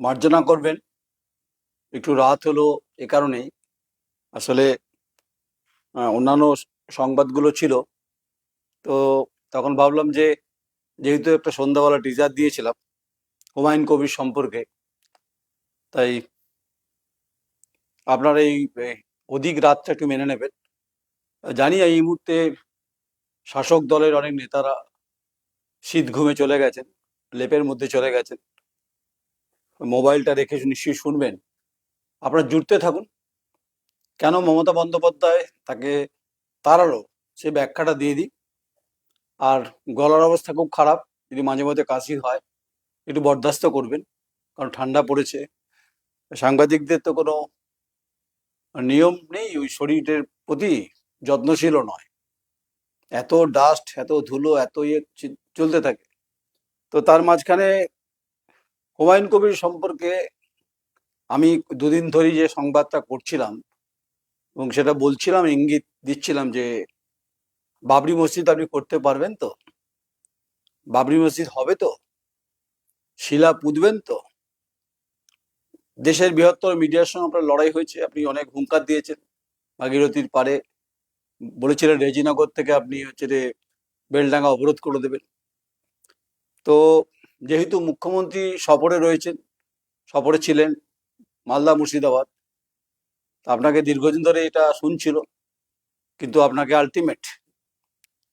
মার্জনা করবেন। একটু রাত হলো এ কারণেই। আসলে অন্যান্য সংবাদগুলো ছিল। তো তখন ভাবলাম যে, যেহেতু একটা সন্ধ্যাবেলা টিজার দিয়েছিলাম, হুমায়ুন কবির সম্পর্কে, তাই আপনারা এই অধিক রাতটা একটু মেনে নেবেন। জানি এই মুহূর্তে শাসক দলের অনেক নেতারা শীত ঘুমে চলে গেছেন, লেপের মধ্যে চলে গেছেন। মোবাইলটা রেখে নিশ্চয়ই শুনবেন, আপনারা জুড়তে থাকুন। কেন মমতা বন্দ্যোপাধ্যায় তাকে তাড়ালো সে ব্যাখ্যাটা দিয়ে দিই। আর গলার অবস্থা খুব খারাপ, যদি মাঝে মধ্যে কাশি হয়, একটু বরদাস্ত করবেন, কারণ ঠান্ডা পড়েছে। সাংবাদিকদের তো কোনো নিয়ম নেই, ওই শরীরের প্রতি যত্নশীলও নয়। এত ডাস্ট এত ধুলো, এত ইয়ে চলতে থাকে। তো তার মাঝখানে হুমায়ুন কবির সম্পর্কে আমি দুদিন ধরেই যে সংবাদটা করছিলাম এবং সেটা বলছিলাম, ইঙ্গিত দিচ্ছিলাম যে বাবরি মসজিদ আপনি করতে পারবেন তো? বাবরি মসজিদ হবে তো? শিলা পুঁতবেন তো? দেশের বৃহত্তর মিডিয়ার সঙ্গে আপনার লড়াই হয়েছে, আপনি অনেক হুঙ্কার দিয়েছেন। ভাগীরথীর পারে বলেছিলেন, রেজিনগর থেকে আপনি হচ্ছে যে বেলডাঙ্গা অবরোধ করে দেবেন। তো যেহেতু মুখ্যমন্ত্রী সফরে রয়েছেন, সফরে ছিলেন মালদা মুর্শিদাবাদ আপনাকে দীর্ঘদিন ধরে এটা শুনছিল, কিন্তু আপনাকে আলটিমেট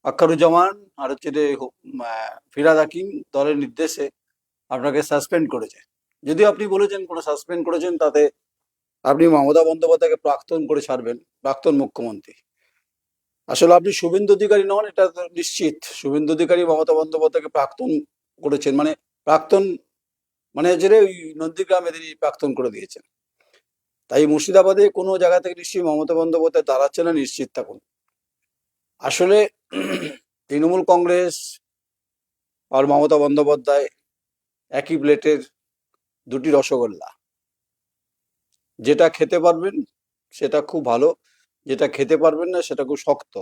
আক্কারুজ্জামান আর হচ্ছে যে ফিরাদ হাকিম দলের নির্দেশে আপনাকে সাসপেন্ড করেছে। যদিও আপনি বলেছেন কোনো সাসপেন্ড করেছেন, তাতে আপনি মমতা বন্দ্যোপাধ্যায়কে প্রাক্তন করে ছাড়বেন, প্রাক্তন মুখ্যমন্ত্রী। আসলে আপনি শুভেন্দু অধিকারী নন, এটা নিশ্চিত। শুভেন্দু অধিকারী মমতা বন্দ্যোপাধ্যায়কে প্রাক্তন করেছেন মানে প্রাক্তন মানে যে ওই নন্দীগ্রাম এদের প্রাক্তন করে দিয়েছেন। তাই মুর্শিদাবাদে কোনো জায়গা থেকে নিশ্চয়ই মমতা বন্দ্যোপাধ্যায় দাঁড়াচ্ছে না, নিশ্চিত থাকুন। আসলে তৃণমূল কংগ্রেস আর মমতা বন্দ্যোপাধ্যায় একই প্লেটের দুটি রসগোল্লা। যেটা খেতে পারবেন, সেটা খুব ভালো, যেটা খেতে পারবেন না, সেটা খুব শক্ত।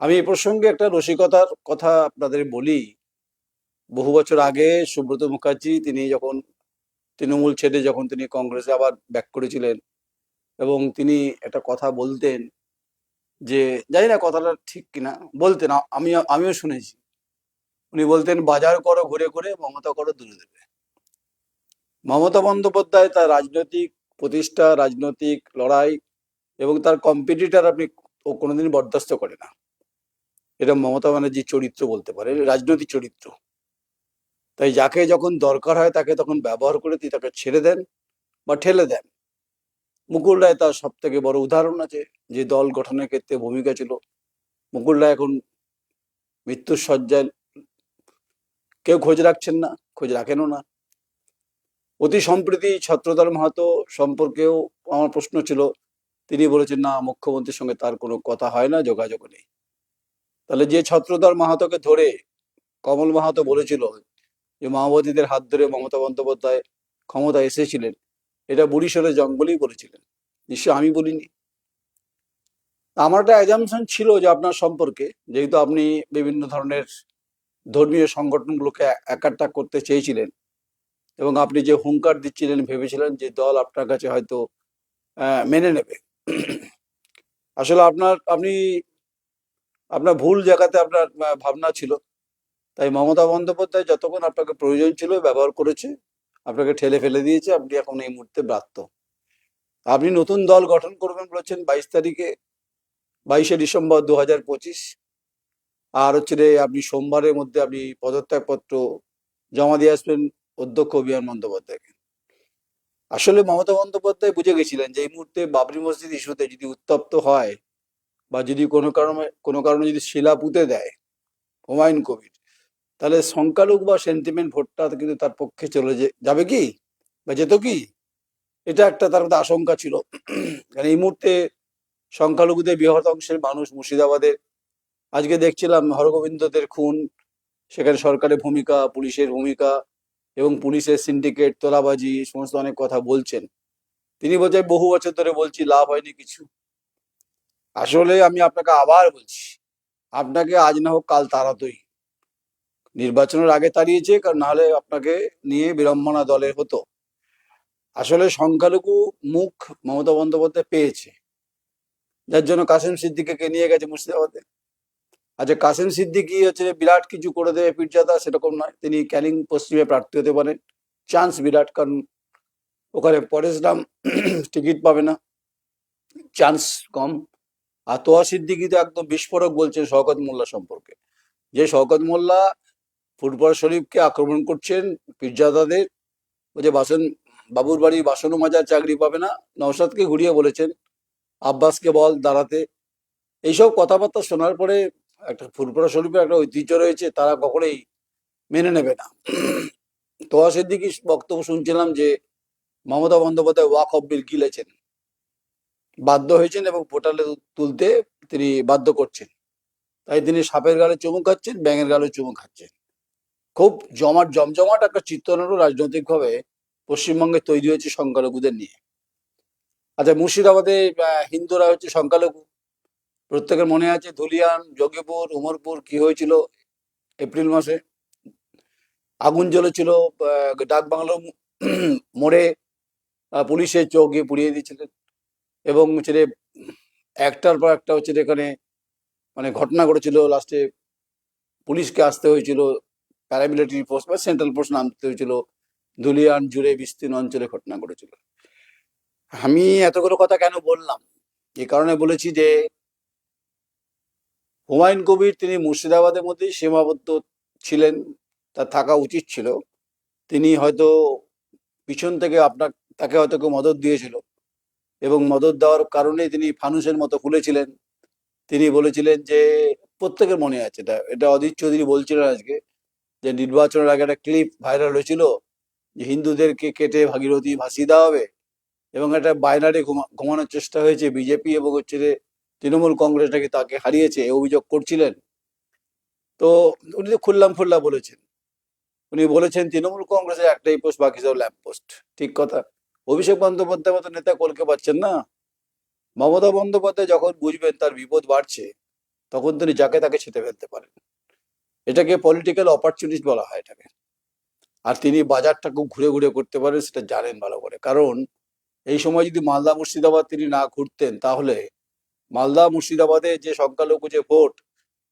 আমি এই প্রসঙ্গে একটা রসিকতার কথা আপনাদের বলি। বহু বছর আগে সুব্রত মুখার্জি তিনি যখন তৃণমূল ছেড়ে যখন তিনি কংগ্রেসে আবার ব্যাক করেছিলেন এবং তিনি একটা কথা বলতেন যে, জানি না কথাটা ঠিক কিনা, বলতেন আমি আমিও শুনেছি। উনি বলতেন, বাজার করো ঘুরে ঘুরে, মমতা করো দূরে দেবে মমতা বন্দ্যোপাধ্যায় তার রাজনৈতিক প্রতিষ্ঠা, রাজনৈতিক লড়াই এবং তার কম্পিটিটার আপনি ও কোনোদিন বরদাস্ত করে না। এটা মমতা ব্যানার্জির চরিত্র বলতে পারে রাজনৈতিক চরিত্র। তাই যাকে যখন দরকার হয় তাকে তখন ব্যবহার করে তিনি তাকে ছেড়ে দেন বা ঠেলে দেন। মুকুল রায় তার সব থেকে বড় উদাহরণ আছে, যে দল গঠনের ক্ষেত্রে ভূমিকা ছিল। মুকুল রায় এখন মৃত্যুর শয্যায় কেউ খোঁজ রাখছেন না, খোঁজ রাখেনও না। অতি সম্প্রতি ছত্রধর মাহাতো সম্পর্কেও আমার প্রশ্ন ছিল। তিনি বলেছেন, না, মুখ্যমন্ত্রীর সঙ্গে তার কোনো কথা হয় না যোগাযোগ নেই। তাহলে যে ছত্রধর মাহাতোকে ধরে কমল মাহাতো বলেছিল যে মাওবাদীদের হাত ধরে মমতা বন্দ্যোপাধ্যায় ক্ষমতা এসেছিলেন, এটা বুড়িশোরে জঙ্গলেই বলেছিলেন। নিশ্চয় আমি বলিনি। আমার একটা অ্যাজামশন ছিল যে আপনার সম্পর্কে, যেহেতু আপনি বিভিন্ন ধরনের ধর্মীয় সংগঠনগুলোকে একাট্টা করতে চেয়েছিলেন এবং আপনি যে হুঙ্কার দিচ্ছিলেন, ভেবেছিলেন যে দল আপনার কাছে হয়তো মেনে নেবে। আসলে আপনার, আপনি, আপনার ভুল জায়গাতে আপনার ভাবনা ছিল। তাই মমতা বন্দ্যোপাধ্যায় যতক্ষণ আপনাকে প্রয়োজন ছিল ব্যবহার করেছে, আপনাকে ঠেলে ফেলে দিয়েছে, আপনি এখন এই মুহূর্তে ব্রাত্য। আপনি নতুন দল গঠন করবেন বলেছেন বাইশ তারিখে, বাইশে ডিসেম্বর দু হাজার পঁচিশ। আর হচ্ছে রে আপনি সোমবারের মধ্যে আপনি পদত্যাগপত্র জমা দিয়ে আসবেন অধ্যক্ষ অভিয়ান বন্দ্যোপাধ্যায়কে। আসলে মমতা বন্দ্যোপাধ্যায় বুঝে গেছিলেন যে এই মুহূর্তে বাবরি মসজিদ ইস্যুতে যদি উত্তপ্ত হয় বা যদি কোনো কারণে কোনো কারণে যদি শিলা পুঁতে দেয়, হুমায়ুন কবির তাহলে সংখ্যালঘু বা সেন্টিমেন্ট ভোটটা কিন্তু তার পক্ষে চলে যাবে কি? বা যেত কি? এটা একটা তার মধ্যে আশঙ্কা ছিল। কারণ এই মুহূর্তে সংখ্যালঘুদের বৃহৎ অংশের মানুষ মুর্শিদাবাদের। আজকে দেখছিলাম হরগোবিন্দদের খুন, সেখানে সরকারের ভূমিকা, পুলিশের ভূমিকা এবং পুলিশের সিন্ডিকেট তোলাবাজি সমস্ত অনেক কথা বলছেন। তিনি বলছেন বহু বছর ধরে বলছি, লাভ হয়নি কিছু। আসলে আমি আপনাকে আবার বলছি, আপনাকে আজ না হোক কাল তাড়াতই। নির্বাচনের আগে তাড়িয়েছে, কারণ নাহলে আপনাকে নিয়ে বিড়ম্বনা দলের হতো। আসলে সংখ্যালঘু মুখ মমতা বন্দ্যোপাধ্যায় পেয়েছে। যার জন্য কাসিম সিদ্দিককে নিয়ে গেছে মুর্শিদাবাদে। আচ্ছা কাসিম সিদ্দিকি হচ্ছে বিরাট কিছু করে দেবে পীরজাদা, সেরকম নয়। তিনি ক্যানিং পশ্চিমে প্রার্থী হতে পারেন। চান্স বিরাট, কারণ ওখানে পরেশ রাম টিকিট পাবে না। চান্স কম। আর তোয়া সিদ্দিকি তো একদম বিস্ফোরক বলছেন শওকত মোল্লা সম্পর্কে। যে শওকত মোল্লা ফুটবল শরীফকে আক্রমণ করছেন পীরজাদাদের। ও যে বাসন, বাবুর বাড়ি বাসনও মাজার চাকরি পাবে না। নওশাদকে ঘুরিয়ে বলেছেন, আব্বাসকে বল দাঁড়াতে। এইসব কথাবার্তা শোনার পরে একটা ফুরপুরা শরীফের একটা ঐতিহ্য রয়েছে, তারা কখনোই মেনে নেবে না। তোয়া সিদ্দিকি বক্তব্য শুনছিলাম যে মমতা বন্দ্যোপাধ্যায় ওয়াক অফ বিল গিলেছেন। বাধ্য হয়েছেন এবং পোর্টালে তুলতে তিনি বাধ্য করছেন। তাই তিনি সাপের গালে চুমু খাচ্ছেন, ব্যাঙের গালে চুমু খাচ্ছেন। খুব জমাট, জমজমাট একটা চিত্রনাট্য রাজনৈতিকভাবে পশ্চিমবঙ্গে তৈরি হয়েছে সংখ্যালঘুদের নিয়ে। আচ্ছা মুর্শিদাবাদে হিন্দুরা হচ্ছে সংখ্যালঘু। প্রত্যেকের মনে আছে ধুলিয়ান, যোগীপুর, উমরপুর কি হয়েছিল এপ্রিল মাসে? আগুন জ্বলেছিল ডাক বাংলো মোড়ে পুলিশের চোখ গিয়ে পুড়িয়ে দিয়েছিলেন। এবং হচ্ছে একটার পর একটা হচ্ছে এখানে মানে ঘটনা ঘটেছিল, লাস্টে পুলিশকে আসতে হয়েছিল প্যারামিলিটারি ফোর্স বা সেন্ট্রাল ফোর্স নামতে হয়েছিল। ধুলিয়ান, জুড়ে বিস্তীর্ণ অঞ্চলে ঘটনা ঘটেছিল। আমি এতগুলো কথা কেন বললাম? এই কারণে বলেছি যে, হুমায়ুন কবির তিনি মুর্শিদাবাদের মধ্যেই সীমাবদ্ধ ছিলেন, তার থাকা উচিত ছিল। তিনি হয়তো পিছন থেকে আপনার, তাকে হয়তো কেউ মদত দিয়েছিল এবং মদত দেওয়ার কারণে তিনি ফানুসের মতো ফুলেছিলেন তিনি বলেছিলেন যে, প্রত্যেকের মনে আছে, এটা এটা অদিত চৌধুরী বলছিলেন আজকে যে নির্বাচনের আগে একটা ক্লিপ ভাইরাল হয়েছিল যে হিন্দুদেরকে কেটে ভাগীরথী ভাসিয়ে দেওয়া হবে এবং একটা বাইনারে ঘুমানোর চেষ্টা হয়েছে। বিজেপি এবং হচ্ছে তৃণমূল কংগ্রেস নাকি তাকে হারিয়েছে অভিযোগ করছিলেন। তো উনি তো খুললাম খুল্লা বলেছেন। উনি বলেছেন, তৃণমূল কংগ্রেসের একটাই পোস্ট বাকি সব ল্যাম্প পোস্ট ঠিক কথা। অভিষেক বন্দ্যোপাধ্যায় মতো নেতা কলকে পাচ্ছেন না। মমতা বন্দ্যোপাধ্যায় যখন বুঝবেন তার বিপদ বাড়ছে, তখন তিনি যাকে তাকে ছেটে ফেলতে পারেন। এটাকে পলিটিক্যাল অপরচুনিটি বলা হয় এটাকে। আর তিনি বাজারটা খুব ঘুরে ঘুরে করতে পারেন, সেটা জানেন ভালো করে। কারণ এই সময় যদি মালদা মুর্শিদাবাদ তিনি না ঘুরতেন, তাহলে মালদা মুর্শিদাবাদে যে সংখ্যালঘু যে ভোট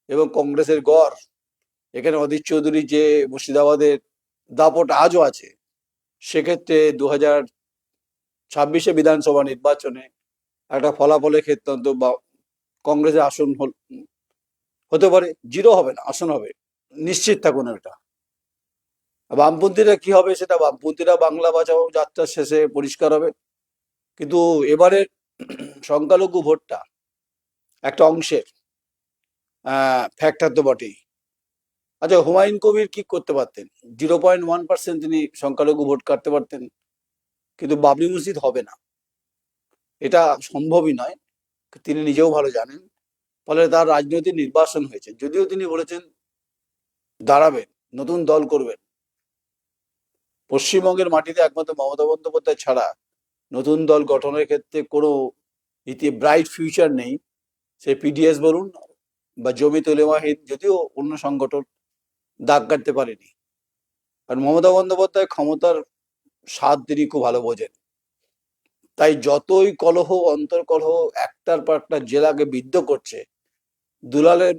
এবং কংগ্রেসের গড়, এখানে অধীর চৌধুরী যে মুর্শিদাবাদের দাপট আজও আছে, সেক্ষেত্রে দু হাজার ছাব্বিশে বিধানসভা নির্বাচনে একটা ফলাফলের ক্ষেত্রে বা কংগ্রেসের আসন হতে পারে, জিরো হবে না, আসন হবে। নিশ্চিত থাকুন এটা। বামপন্থীরা কি হবে সেটা বামপন্থীরা বাংলা বাঁচাও যাত্রার শেষে পরিষ্কার হবে। কিন্তু এবারে সংখ্যালঘু ভোটটা একটা অংশের ফ্যাক্টর তো বটেই। আচ্ছা হুমায়ুন কবির কি করতে পারতেন? জিরো পয়েন্ট ওয়ান পার্সেন্ট তিনি সংখ্যালঘু ভোট কাটতে পারতেন, কিন্তু বাবরি মসজিদ হবে না। এটা সম্ভবই নয়, তিনি নিজেও ভালো জানেন। ফলে তার রাজনৈতিক নির্বাসন হয়েছে। যদিও তিনি বলেছেন দাঁড়াবেন নতুন দল করবেন পশ্চিমবঙ্গের মাটিতে একমাত্র মমতা বন্দ্যোপাধ্যায় ছাড়া নতুন দল গঠনের ক্ষেত্রে কোনো ইতি ব্রাইট ফিউচার নেই। সে পিডিএস বলুন বা জমিত উলেমাহিদ যদিও অন্য সংগঠন দাগ কাটতে পারেনি। আর মমতা বন্দ্যোপাধ্যায় ক্ষমতার স্বাদ তিনি খুব ভালো বোঝেন। তাই যতই কলহ, অন্তর্কলহ, একটার পর একটা জেলাকে বিদ্ধ করছে দুলালের,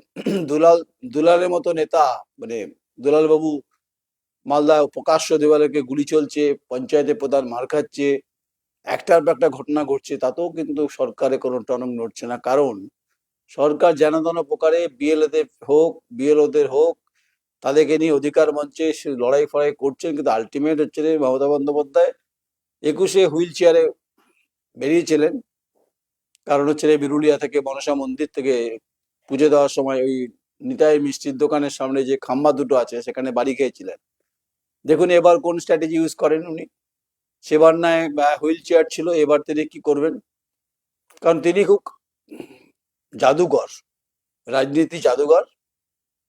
দুলাল, দুলালের মতো নেতা মানে দুলাল বাবু মালদা প্রকাশ্য দেওয়ালকে গুলি চলছে পঞ্চায়েতের প্রধান মার খাচ্ছে, একটার পর একটা ঘটনা ঘটছে, তাতেও কিন্তু সরকারে কোনো টনক নড়ছে না। কারণ সরকার যেন তেন প্রকারে বিএলএদের হোক, বিএলওদের হোক, তাদেরকে নিয়ে অধিকার মঞ্চে সে লড়াই ফড়াই করছেন, কিন্তু আলটিমেট হচ্ছে মমতা বন্দ্যোপাধ্যায় একুশে হুইল চেয়ারে বেরিয়েছিলেন। কারণ হচ্ছে বিরুলিয়া থেকে মনসা মন্দির থেকে পুজো দেওয়ার সময় ওই নিতাই মিষ্টির দোকানের সামনে যে খাম্বা দুটো আছে, সেখানে বাড়ি খেয়েছিলেন। দেখুন এবার কোন স্ট্র্যাটেজি ইউজ করেন উনি। সেবার নয় হুইল চেয়ার ছিল, এবার তিনি কি করবেন? কারণ তিনি খুব জাদুঘর রাজনীতি জাদুঘর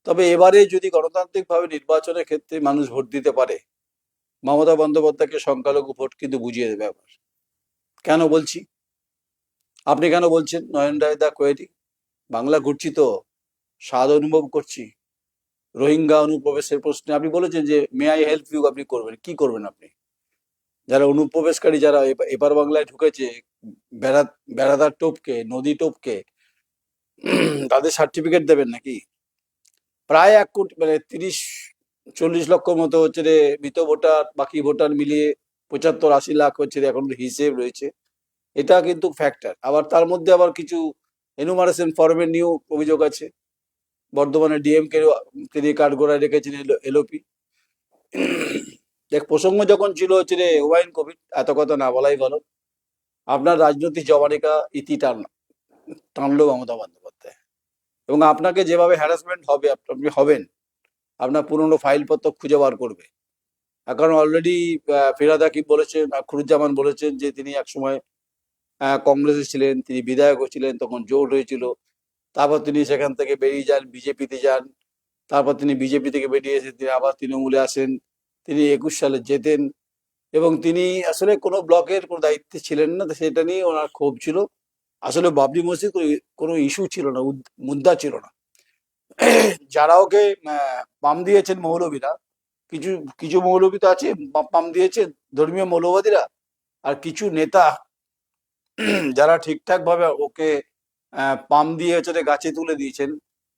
তবে এবারে যদি গণতান্ত্রিকভাবে নির্বাচনের ক্ষেত্রে মানুষ ভোট দিতে পারে, মমতা বন্দ্যোপাধ্যায়কে সংখ্যালঘু ভোট কিন্তু বুঝিয়ে দেবে আবার। কেন বলছি? আপনি কেন বলছেন? নয়ন রায় দা কোয়েরি বাংলা ঘুরছি তো, স্বাদ অনুভব করছি। রোহিঙ্গা অনুপ্রবেশের প্রশ্নে আপনি বলেছেন যে মে আই হেল্প ইউ আপনি করবেন। কি করবেন আপনি? যারা অনুপ্রবেশকারী, যারা এপা- এপার বাংলায় ঢুকেছে বেড়া বেড়াদার টোপকে, নদী টোপকে, তাদের সার্টিফিকেট দেবেন নাকি? প্রায় এক কোটি মানে তিরিশ, চল্লিশ লক্ষ মতো হচ্ছে রে মৃত ভোটার, বাকি ভোটার মিলিয়ে পঁচাত্তর আশি লাখ হচ্ছে রে এখন হিসেব রয়েছে। এটা কিন্তু ফ্যাক্টর আবার তার মধ্যে আবার কিছু এনুমারেশন ফর্মের নিয়েও অভিযোগ আছে। বর্ধমানে ডিএমকে তিনি কাঠগোড়ায় রেখেছেন এলওপি। দেখ, প্রসঙ্গ যখন ছিল হচ্ছে রে ওয়াইন কোভিড এত কথা না বলাই ভালো। আপনার রাজনৈতিক জবানিকা ইতি টান, টানলো মমতা বন্দ্যোপাধ্যায়। এবং আপনাকে যেভাবে হ্যারাসমেন্ট হবে আপনি হবেন। আপনার পুরনো ফাইলপত্র খুঁজে বার করবে। এখন অলরেডি ফিরাদ হাকিম বলেছেন, আখরুজ্জামান বলেছেন যে, তিনি একসময় কংগ্রেসে ছিলেন, তিনি বিধায়কও ছিলেন, তখন জোট হয়েছিল। তারপর তিনি সেখান থেকে বেরিয়ে যান, বিজেপিতে যান। তারপর তিনি বিজেপি থেকে বেরিয়ে এসে তিনি আবার তৃণমূলে আসেন। তিনি একুশ সালে যেতেন এবং তিনি আসলে কোনো ব্লকের কোনো দায়িত্বে ছিলেন না সেটা নিয়ে ওনার ক্ষোভ ছিল। আসলে বাবরি মসজিদ কোনো- ইস্যু ছিল না মুদ্রা ছিল না। যারা ওকে পাম দিয়েছেন মৌলবীরা কিছু কিছু মৌলবী তো আছে পাম দিয়েছে ধর্মীয় মৌলবাদীরা, আর কিছু নেতা যারা ঠিকঠাক ভাবে ওকে পাম দিয়ে হচ্ছে গাছে তুলে দিয়েছেন,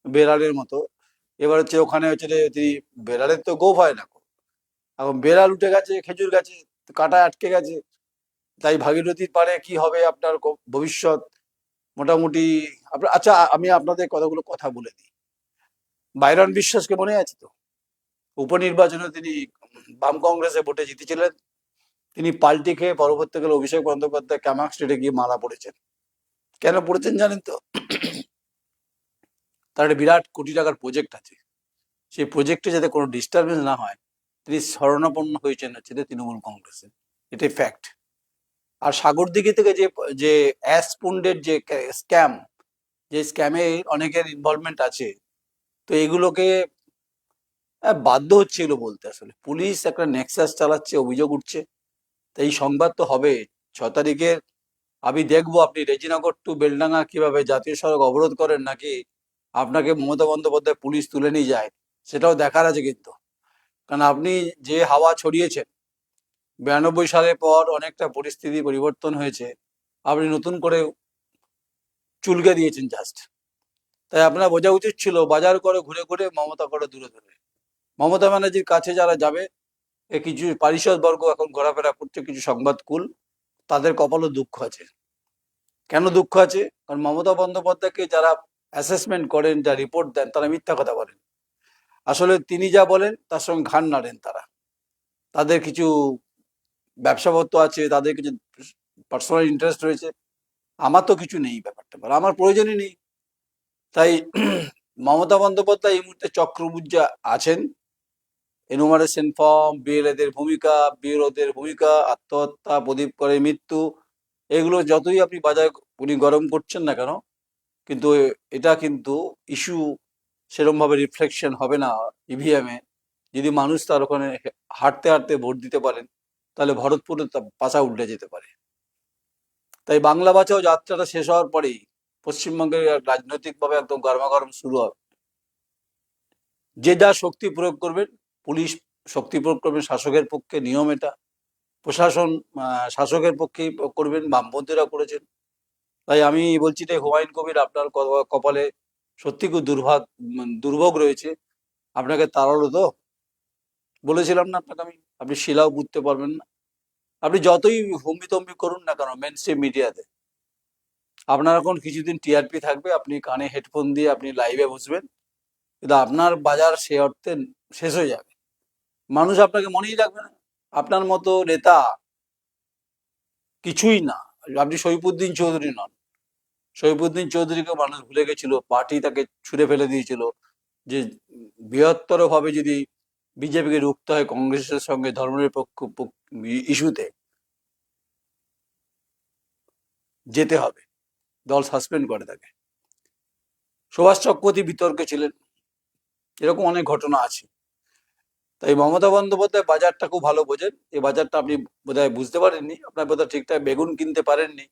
বেড়ালের মতো। এবার হচ্ছে ওখানে হচ্ছে তিনি, বেড়ালের তো গোপ হয় না। এখন বেড়াল উঠে গেছে, খেজুর গাছে কাঁটায় আটকে গেছে, তাই ভাগীরথীর পারে কি হবে আপনার ভবিষ্যৎ? মোটামুটি আপনার আচ্ছা আমি আপনাদের কতগুলো কথা বলে দিই। বাইরন বিশ্বাসকে মনে আছে তো? উপনির্বাচনে তিনি বাম কংগ্রেসে ভোটে জিতেছিলেন। তিনি পাল্টি খেয়ে পরবর্তীকালে অভিষেক বন্দ্যোপাধ্যায় ক্যামাক স্টেটে গিয়ে মালা পড়েছেন। কেন পড়েছেন জানেন তো? তার একটা বিরাট কোটি টাকার প্রজেক্ট আছে। সেই প্রজেক্টে যাতে কোনো ডিস্টারবেন্স না হয়, তিনি শরণাপন্ন হয়েছেন হচ্ছে তৃণমূল কংগ্রেসে। এটাই ফ্যাক্ট আর সাগরদিঘি থেকে যে যে অ্যাস অ্যাসপুন্ডের যে স্ক্যাম যে স্ক্যামে অনেকের ইনভলভমেন্ট আছে, তো এগুলোকে বাধ্য হচ্ছে এগুলো বলতে আসলে। পুলিশ একটা নেক্সাস চালাচ্ছে, অভিযোগ উঠছে। এই সংবাদ তো হবে। ছ তারিখের আমি দেখব আপনি রেজিনগর টু বেলডাঙ্গা কীভাবে জাতীয় সড়ক অবরোধ করেন নাকি আপনাকে মমতা বন্দ্যোপাধ্যায় পুলিশ তুলে নিয়ে যায়, সেটাও দেখার আছে কিন্তু। কারণ আপনি যে হাওয়া ছড়িয়েছেন, বিরানব্বই সালের পর অনেকটা পরিস্থিতি পরিবর্তন হয়েছে, আপনি নতুন করে চুলকে দিয়েছেন জাস্ট তাই আপনার বোঝা উচিত ছিল বাজার করে ঘুরে ঘুরে মমতা করে দূরে দূরে মমতা ব্যানার্জির কাছে যারা যাবে কিছু পারিষদ বর্গ এখন ঘোরাফেরা করছে, কিছু সংবাদ কুল, তাদের কপালও দুঃখ আছে। কেন দুঃখ আছে? কারণ মমতা বন্দ্যোপাধ্যায়কে যারা অ্যাসেসমেন্ট করেন, যা রিপোর্ট দেন, তারা মিথ্যা কথা বলেন। আসলে তিনি যা বলেন, তার সঙ্গে ঘান নাড়েন তারা। তাদের কিছু ব্যবসাপত্র আছে, তাদের কিছু পার্সোনাল ইন্টারেস্ট রয়েছে। আমার তো কিছু নেই ব্যাপারটা। আর আমার প্রয়োজনই নেই। তাই মমতা বন্দ্যোপাধ্যায় এই মুহূর্তে চক্রবুজ্জা আছেন। এনুমারেশন ফর্ম বিএলএদের ভূমিকা বিএলওদের ভূমিকা, আত্মহত্যা, প্রদীপ করে মৃত্যু, এগুলো যতই আপনি বাজার উনি গরম করছেন না কেন, কিন্তু এটা কিন্তু ইস্যু সেরকম ভাবে রিফ্লেকশন হবে না ইভিএম এ। যদি মানুষ তার ওখানে হাঁটতে হাঁটতে ভোট দিতে পারেন, তাহলে ভরতপুরে পাশা উল্টে যেতে পারে। তাই বাংলা বাঁচাও যাত্রাটা শেষ হওয়ার পরেই পশ্চিমবঙ্গের রাজনৈতিকভাবে একদম গরমাগরম শুরু হবে। যে যা শক্তি প্রয়োগ করবেন পুলিশ শক্তি প্রয়োগ করবেন, শাসকের পক্ষে নিয়ম এটা। প্রশাসন শাসকের পক্ষেই করবেন, বামপন্থীরা করেছেন। তাই আমি বলছি যে, হুমায়ুন কবির আপনার কপালে সত্যি খুব দুর্ভাগ দুর্ভোগ রয়েছে। আপনাকে তাড়ালো তো? বলেছিলাম না আপনাকে আমি? আপনি শিলাও বুঝতে পারবেন না। আপনি যতই হম্বিতম্বি করুন না কেন মেন স্ট্রিম মিডিয়াতে আপনার এখন কিছুদিন টিআরপি থাকবে, আপনি কানে হেডফোন দিয়ে আপনি লাইভে বসবেন। কিন্তু আপনার বাজার সে অর্থে শেষ হয়ে যাবে মানুষ আপনাকে মনেই রাখবে না। আপনার মতো নেতা কিছুই না। আপনি সৈফুদ্দিন চৌধুরী নন। সৈফুদ্দিন চৌধুরীকে মানুষ ভুলে গেছিল, পার্টি তাকে ছুঁড়ে ফেলে দিয়েছিল যে বৃহত্তর ভাবে যদি বিজেপিকে রুখতে হয় কংগ্রেসের সঙ্গে ধর্মনিরপেক্ষ পক- ইস্যুতে, যেতে হবে। দল সাসপেন্ড করে তাকে। সুভাষ চক্রবর্তী বিতর্কে ছিলেন। এরকম অনেক ঘটনা আছে। তাই মমতা বন্দ্যোপাধ্যায় বাজারটা খুব ভালো বোঝেন। এই বাজারটা আপনি বোধহয় বুঝতে পারেননি। আপনার বোধহয় ঠিকঠাক বেগুন কিনতে পারেননি।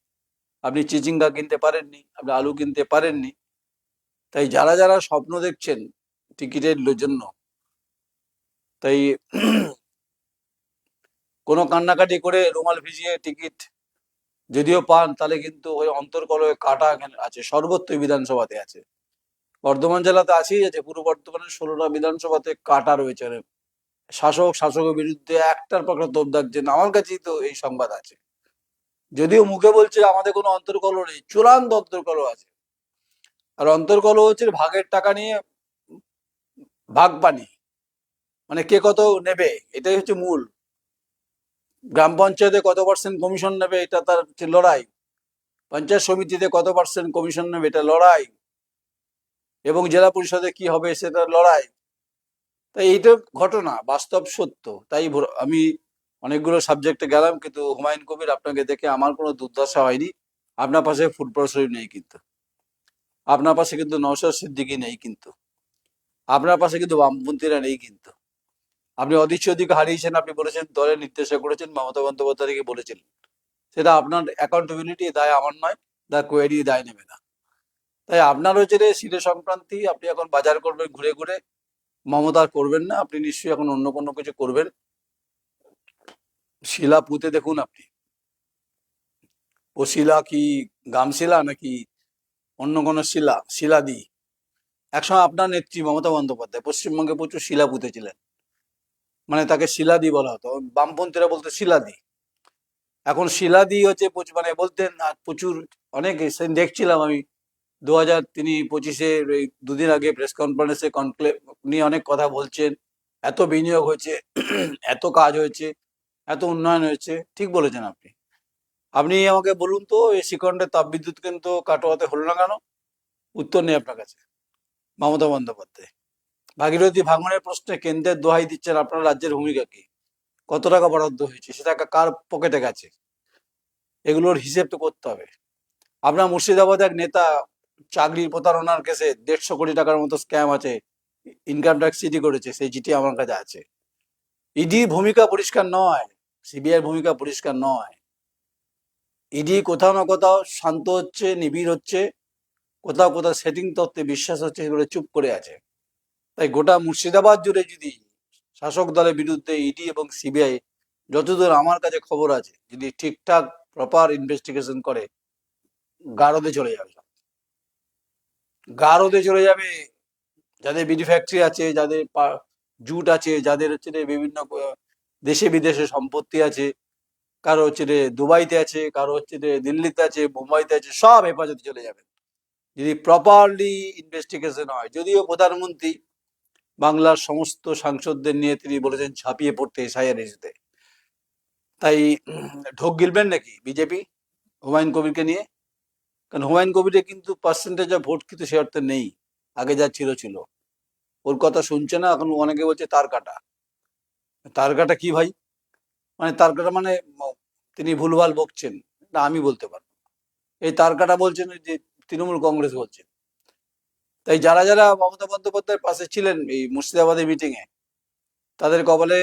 আপনি চিচিঙ্গা কিনতে পারেননি। আপনি আলু কিনতে পারেননি। তাই যারা যারা স্বপ্ন দেখছেন টিকিটের জন্য, তাই কোনো কান্নাকাটি করে রুমাল ভিজিয়ে টিকিট যদিও পান, তাহলে কিন্তু ওই অন্তর্কলয়ে কাটা আছে সর্বত্রই বিধানসভাতে আছে। বর্ধমান জেলাতে আছেই আছে, পূর্ব বর্ধমানের ষোলোটা বিধানসভাতে কাটা রয়েছে শাসক, শাসকের বিরুদ্ধে একটার একটা তোপ দাগছেন আমার কাছেই তো এই সংবাদ আছে। যদিও মুখে বলছে আমাদের কোনো অন্তর্কল নেই, চূড়ান্ত অন্তর্কল আছে। আর অন্তর্কল হচ্ছে ভাগের টাকা নিয়ে ভাগ পানি মানে কে কত নেবে, এটাই হচ্ছে মূল। গ্রাম পঞ্চায়েতে কত পার্সেন্ট কমিশন নেবে, এটা তার হচ্ছে লড়াই। পঞ্চায়েত সমিতিতে কত পার্সেন্ট কমিশন নেবে, এটা লড়াই। এবং জেলা পরিষদে কি হবে, সেটা লড়াই। তাই এইটা ঘটনা, বাস্তব সত্য। তাই আমি অনেকগুলো সাবজেক্টে গেলাম, কিন্তু হুমায়ুন কবির আপনাকে দেখে আমার কোনো দুর্দশা হয়নি। আপনার পাশে ফুটবল শরীফ নেই কিন্তু। আপনার পাশে কিন্তু নওশাদ সিদ্দিকি নেই কিন্তু। আপনার পাশে কিন্তু বামপন্থীরা নেই কিন্তু। আপনি অদিচ্ছ দিকে হারিয়েছেন, আপনি বলেছেন, দলের নির্দেশে করেছেন, মমতা বন্দ্যোপাধ্যায়কে বলেছেন। সেটা আপনার অ্যাকাউন্টেবিলিটি দায়, আমার নয় দা কোয়েরি দায় নেবে না। তাই আপনার হচ্ছে সিটে সংক্রান্তি, আপনি এখন বাজার করবেন ঘুরে ঘুরে মমতা করবেন না, আপনি নিশ্চয়ই এখন অন্য কোনো কিছু করবেন। শিলা পুঁতে দেখুন আপনি। ও শিলা কি গামশিলা নাকি অন্য কোনো শিলা? শিলাদি একসময় আপনার নেত্রী মমতা বন্দ্যোপাধ্যায় পশ্চিমবঙ্গে প্রচুর শিলা পুঁতেছিলেন। মানে তাকে শিলা শিলাদি বলা হতো। বামপন্থীরা বলতো শিলাদি এখন শিলা শিলাদি হচ্ছে মানে বলতেন আর প্রচুর অনেক দেখছিলাম আমি। দু হাজার তিনি পঁচিশের এই দুদিন আগে প্রেস কনফারেন্সে কনক্লেভ নিয়ে অনেক কথা বলছেন। এত বিনিয়োগ হয়েছে, এত কাজ হয়েছে, এত উন্নয়ন হয়েছে। ঠিক বলেছেন আপনি। আপনি আমাকে বলুন তো, এই শিকন্ডের তাপবিদ্যুৎ কেন্দ্র কাটোয়াতে হলো না কেন? উত্তর নেই আপনার কাছে। মমতা বন্দ্যোপাধ্যায়। ভাগীরথী ভাঙনের প্রশ্নে কেন্দ্রের দোহাই দিচ্ছেন আপনার রাজ্যের ভূমিকা কি? কত টাকা বরাদ্দ হয়েছে? সেটা কার পকেটে গেছে? এগুলোর হিসেব তো করতে হবে। আপনার মুর্শিদাবাদ এক নেতা চাকরির প্রতারণার কেসে দেড়শো কোটি টাকার মতো স্ক্যাম আছে ইনকাম ট্যাক্স চিঠি করেছে, সেই চিঠি আমার কাছে আছে। ইডি ভূমিকা পরিষ্কার নয় সিবিআই ভূমিকা পরিষ্কার নয়। ইডি কোথাও না কোথাও শান্ত হচ্ছে, নিবিড় হচ্ছে, কোথাও কোথাও সেটিং তত্ত্বে বিশ্বাস হচ্ছে এগুলো চুপ করে আছে। তাই গোটা মুর্শিদাবাদ জুড়ে যদি শাসক দলের বিরুদ্ধে ইডি এবং সিবিআই যতদূর আমার কাছে খবর আছে, যদি ঠিকঠাক প্রপার ইনভেস্টিগেশন করে, গারদে চলে যাবে গারদে চলে যাবে। যাদের বিডি ফ্যাক্টরি আছে, যাদের জুট আছে, যাদের হচ্ছে বিভিন্ন দেশে বিদেশে সম্পত্তি আছে, কারও হচ্ছে যে দুবাইতে আছে, কারও হচ্ছে যে দিল্লিতে আছে, মুম্বাইতে আছে, সব হেফাজতে চলে যাবে। যদি প্রপারলি ইনভেস্টিগেশন হয়, যদিও প্রধানমন্ত্রী বাংলার সমস্ত সাংসদদের নিয়ে তিনি বলেছেন ঝাঁপিয়ে পড়তে এসআইআর ইস্যুতে তাই ঢোক গিলবেন নাকি বিজেপি? হুমায়ুন কবিরকে নিয়ে? কারণ হুমায়ুন কবিরের কিন্তু পার্সেন্টেজ অফ ভোট কিন্তু সে অর্থে নেই। আগে যা ছিল ছিল। ওর কথা শুনছে না, এখন অনেকে বলছে তার কাটা। তার কাটা কি ভাই? মানে তার কাটা মানে তিনি ভুলভাল বকছেন না আমি বলতে পারব। এই তার কাটা বলছেন যে তৃণমূল কংগ্রেস বলছেন তাই যারা যারা মমতা বন্দ্যোপাধ্যায়ের পাশে ছিলেন এই মুর্শিদাবাদের মিটিংয়ে তাদের কপালে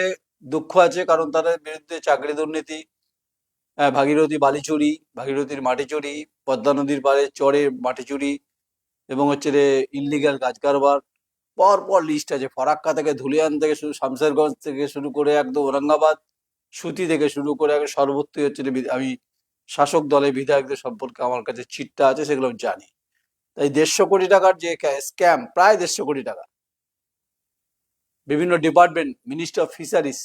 দুঃখ আছে, কারণ তাদের বিরুদ্ধে চাকরি দুর্নীতি ভাগীরথী বালি চুরি ভাগীরথীর মাটি চুরি পদ্মা নদীর পাড়ে চরে মাটি চুরি এবং হচ্ছে রে ইনলিগাল কাজ কারবার। পর পর লিস্ট আছে। ফরাক্কা থেকে ধুলিয়ান থেকে শুরু, শামশেরগঞ্জ থেকে শুরু করে একদম ঔরঙ্গাবাদ, সুতি থেকে শুরু করে একদম সর্বত্রই হচ্ছে আমি শাসক দলের বিধায়কদের সম্পর্কে আমার কাছে চিটটা আছে, সেগুলো আমি জানি। তাই দেড়শো কোটি টাকার যে স্ক্যাম প্রায় দেড়শো কোটি টাকা। বিভিন্ন department minister of fisheries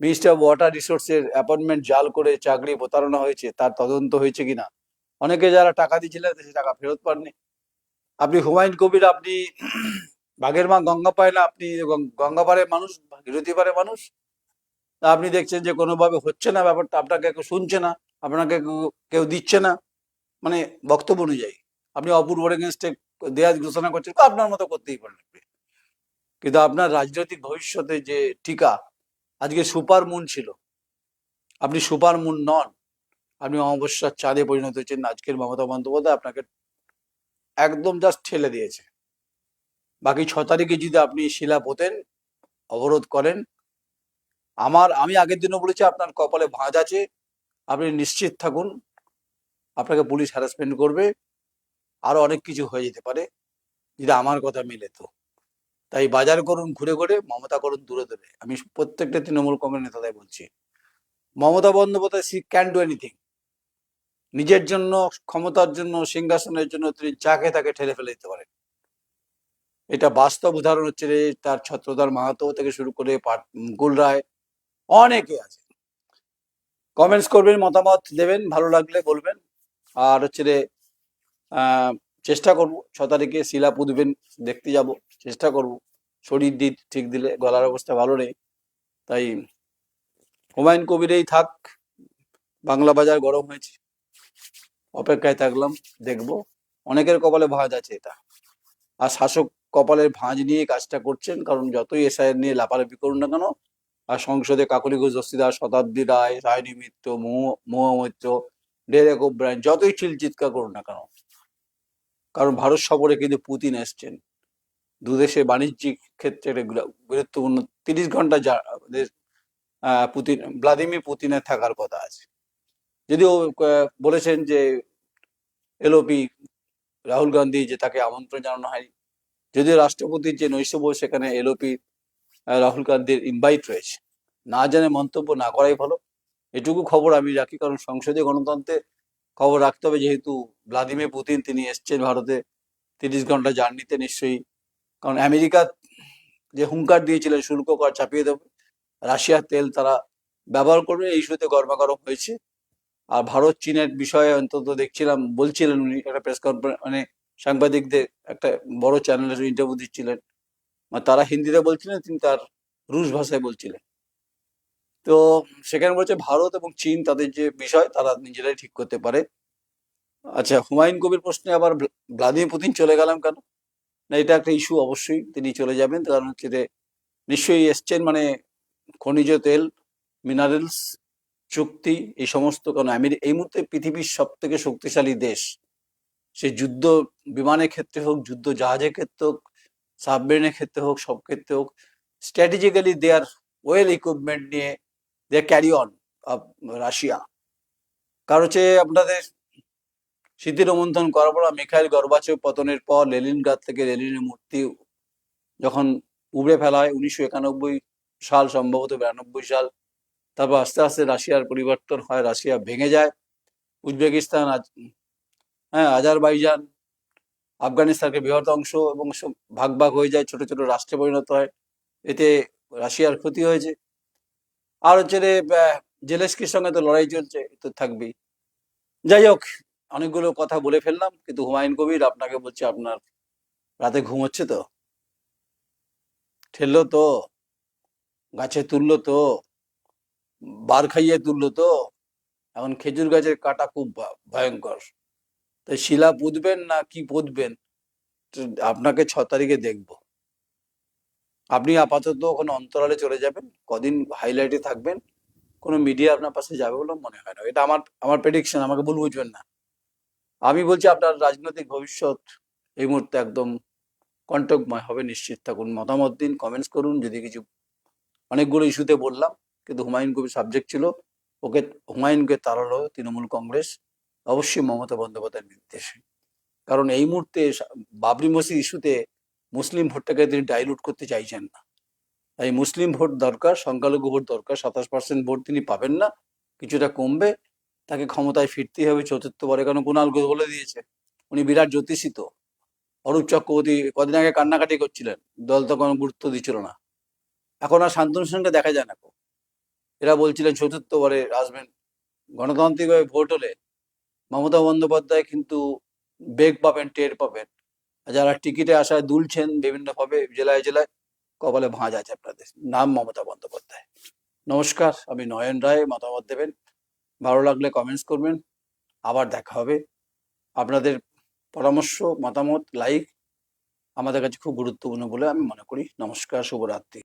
minister water রিসোর্সের অ্যাপয়েন্টমেন্ট জাল করে চাকরি প্রতারণা হয়েছে, তার তদন্ত হয়েছে কিনা? অনেকে যারা টাকা দিয়েছিলেন, সে টাকা ফেরত পাননি। আপনি হুমায়ুন কবির, আপনি বাঘের মা গঙ্গা পায় না, আপনি গং- গঙ্গা পাড়ের মানুষ ভাগীরথী পাড়ের মানুষ? আপনি দেখছেন যে কোনোভাবে হচ্ছে না ব্যাপারটা, আপনাকে কেউ শুনছে না, আপনাকে কেউ দিচ্ছে না? মানে বক্তব্য অনুযায়ী। আপনি অপূর্ব এগেনস্টে দেয়া ঘোষণা করছেন আপনার মতো করতেই পারেন কিন্তু আপনার রাজনৈতিক ভবিষ্যতে যে টিকা আজকে সুপার মুন ছিল। আপনি সুপার মুন নন। আপনি অমাবস্যার চাঁদে পরিণত হয়েছেন। আজকের মমতা বন্দ্যোপাধ্যায় আপনাকে একদম জাস্ট ঠেলে দিয়েছে। বাকি ছ তারিখে যদি আপনি শিলা পোতেন, অবরোধ করেন, আমার, আমি আগের দিনও বলেছি, আপনার কপালে ভাঁজ আছে। আপনি নিশ্চিত থাকুন, আপনাকে পুলিশ হ্যারাসমেন্ট করবে। আরও অনেক কিছু হয়ে যেতে পারে। যদি আমার কথা মিলে তো। তাই বাজার করুন, ঘুরে ঘুরে, মমতা করুন দূরে দূরে। আমি প্রত্যেকটা তৃণমূল কংগ্রেস নেতাদের বলছি, Mamata Bandyopadhyay she can do anything নিজের জন্য, ক্ষমতার জন্য, সিংহাসনের জন্য তিনি যাকে তাকে ঠেলে ফেলে দিতে পারেন। এটা বাস্তব উদাহরণ হচ্ছে যে, তার ছত্রধর মাহাতো থেকে শুরু করে মুকুল রায়, অনেকে আছে। কমেন্টস করবেন, মতামত দেবেন, ভালো লাগলে বলবেন। আর হচ্ছে রে চেষ্টা করব, ছ তারিখে শিলা পুঁতবেন, দেখতে যাব। চেষ্টা করব। শরীর দিক ঠিক দিলে গলার অবস্থা ভালো নেই। তাই হুমায়ুন কবিরেই থাক, বাংলা বাজার গরম হয়েছে। অপেক্ষায় থাকলাম, দেখব। অনেকের কপালে ভাঁজ আছে এটা। আর শাসক কপালের ভাঁজ নিয়ে কাজটা করছেন, কারণ যতই এসআইয়ের নিয়ে লাপালাপি করুন না কেন, আর সংসদে কাকলি ঘোষ দস্তিদার শতাব্দী রায় সায়নী মিত্র মৌ- মহুয়া মৈত্র ডেরেক ওব্রায়ন যতই চিল চিৎকার করুন না কেন। কারণ ভারত সফরে কিন্তু পুতিন এসছেন। দুদেশে বাণিজ্যিক ক্ষেত্রে গুরুত্বপূর্ণ তিরিশ ঘণ্টা যা পুতিন, ভ্লাদিমির পুতিনের থাকার কথা আছে। যদিও বলেছেন যে এলওপি রাহুল গান্ধী যে তাকে আমন্ত্রণ জানানো হয় যদিও রাষ্ট্রপতির যে নৈশ সেখানে এলওপি রাহুল গান্ধীর ইনভাইট রয়েছে। না জেনে মন্তব্য না করাই ভালো। এটুকু খবর আমি রাখি, কারণ সংসদীয় গণতন্ত্রে খবর রাখতে হবে, যেহেতু ভ্লাদিমির পুতিন তিনি এসছেন ভারতে, তিরিশ ঘণ্টা জার্নিতে নিশ্চয়ই কারণ আমেরিকা যে হুঙ্কার দিয়েছিলেন শুল্ক কর চাপিয়ে দেবে, রাশিয়ার তেল তারা ব্যবহার করবে, এই ইস্যুতে গরমাগরম হয়েছে। আর ভারত চীনের বিষয়ে অন্তত দেখছিলাম, বলছিলেন উনি একটা প্রেস কনফারেন্স মানে সাংবাদিকদের একটা বড় চ্যানেলের ইন্টারভিউ দিচ্ছিলেন। তারা হিন্দিতে বলছিলেন, তিনি তার রুশ ভাষায় বলছিলেন। তো সেখানে বলছে, ভারত এবং চীন তাদের যে বিষয়, তারা নিজেরাই ঠিক করতে পারে। আচ্ছা হুমায়ুন কবির প্রশ্নে আবার ভ্লা- ভ্লাদিমির পুতিন চলে গেলাম কেন? না, এটা একটা ইস্যু অবশ্যই তিনি চলে যাবেন। কারণ হচ্ছে যে নিশ্চয়ই এসছেন মানে খনিজ তেল মিনারেলস চুক্তি, এই সমস্ত কারণ। আমেরি এই মুহূর্তে পৃথিবীর সব থেকে শক্তিশালী দেশ। সে যুদ্ধ, বিমানের ক্ষেত্রে হোক, যুদ্ধ জাহাজের ক্ষেত্রে হোক সাবমেরিনের ক্ষেত্রে হোক, সব ক্ষেত্রে হোক strategically they are well equipment নিয়ে দে ক্যারি অন রাশিয়া। কারণ হচ্ছে আপনাদের স্মৃতি রোমন্থন করার পর মিখাইল গর্বাচেভ পতনের পর লেলিনগ্রাদ থেকে লেলিনের মূর্তি যখন উবড়ে ফেলা হয়, উনিশশো একানব্বই সাল সম্ভবত বিরানব্বই সাল, তারপর আস্তে আস্তে রাশিয়ার পরিবর্তন হয়, রাশিয়া ভেঙে যায়। উজবেকিস্তান হ্যাঁ আজারবাইজান আফগানিস্তানকে বৃহৎ অংশ এবং ভাগ ভাগ হয়ে যায়, ছোট ছোট রাষ্ট্রে পরিণত হয়। এতে রাশিয়ার ক্ষতি হয়েছে। আর হচ্ছে জেলেস্কির সঙ্গে তো লড়াই চলছে তো থাকবেই। যাই হোক অনেকগুলো কথা বলে ফেললাম, কিন্তু হুমায়ুন কবির আপনাকে বলছে আপনার রাতে ঘুম হচ্ছে তো? ঠেললো তো, গাছে তুললো তো, বার খাইয়ে তুললো তো, এখন খেজুর গাছের কাটা খুব ভয়ঙ্কর। তাই শিলা পুঁতবেন না কি পুঁতবেন? আপনাকে ছ তারিখে দেখব। আপনি আপাতত ওখানে অন্তরালে চলে যাবেন, কদিন হাইলাইটে থাকবেন, কোনো মিডিয়া আপনার পাশে যাবে বলে মনে হয় না। এটা আমার আমার প্রেডিকশন আমাকে ভুল বুঝবেন না। আমি বলছি আপনার রাজনৈতিক ভবিষ্যৎ এই মুহূর্তে একদম কন্টকময় হবে নিশ্চিত থাকুন। মতামত দিন কমেন্টস করুন। যদি কিছু অনেকগুলো ইস্যুতে বললাম, কিন্তু হুমায়ুন কবির সাবজেক্ট ছিল, ওকে হুমায়ুনকে তাড়ালো তৃণমূল কংগ্রেস, অবশ্যই মমতা বন্দ্যোপাধ্যায়ের নির্দেশে। কারণ এই মুহূর্তে বাবরি মসজিদ ইস্যুতে মুসলিম ভোটটাকে তিনি ডাইলুট করতে চাইছেন না। তাই মুসলিম ভোট দরকার, সংখ্যালঘু ভোট দরকার, সাতাশ পার্সেন্ট ভোট তিনি পাবেন না, কিছুটা কমবে। তাকে ক্ষমতায় ফিরতেই হবে চতুর্থবারে কারণ কুণাল ঘোষ বলে দিয়েছে। উনি বিরাট জ্যোতিষী তো। অরূপ চক্রবর্তী কদিন আগে কান্নাকাটি করছিলেন। দল তো কোনো গুরুত্ব দিচ্ছিল না। এখন আর শান্তনু সেনকে দেখা যায় না কো। এরা বলছিলেন চতুর্থবারে আসবেন। গণতান্ত্রিকভাবে ভোট হলে মমতা বন্দ্যোপাধ্যায় কিন্তু বেগ পাবেন, টের পাবেন। যারা টিকিটে আসায় দুলছেন বিভিন্নভাবে জেলায় জেলায়, কপালে ভাঁজ আছে আপনাদের। নাম মমতা বন্দ্যোপাধ্যায়। নমস্কার, আমি নয়ন রায়, মতামত দেবেন। ভালো লাগলে কমেন্টস করবেন। আবার দেখা হবে। আপনাদের পরামর্শ, মতামত লাইক আমাদের কাছে খুব গুরুত্বপূর্ণ বলে আমি মনে করি। নমস্কার, শুভরাত্রি।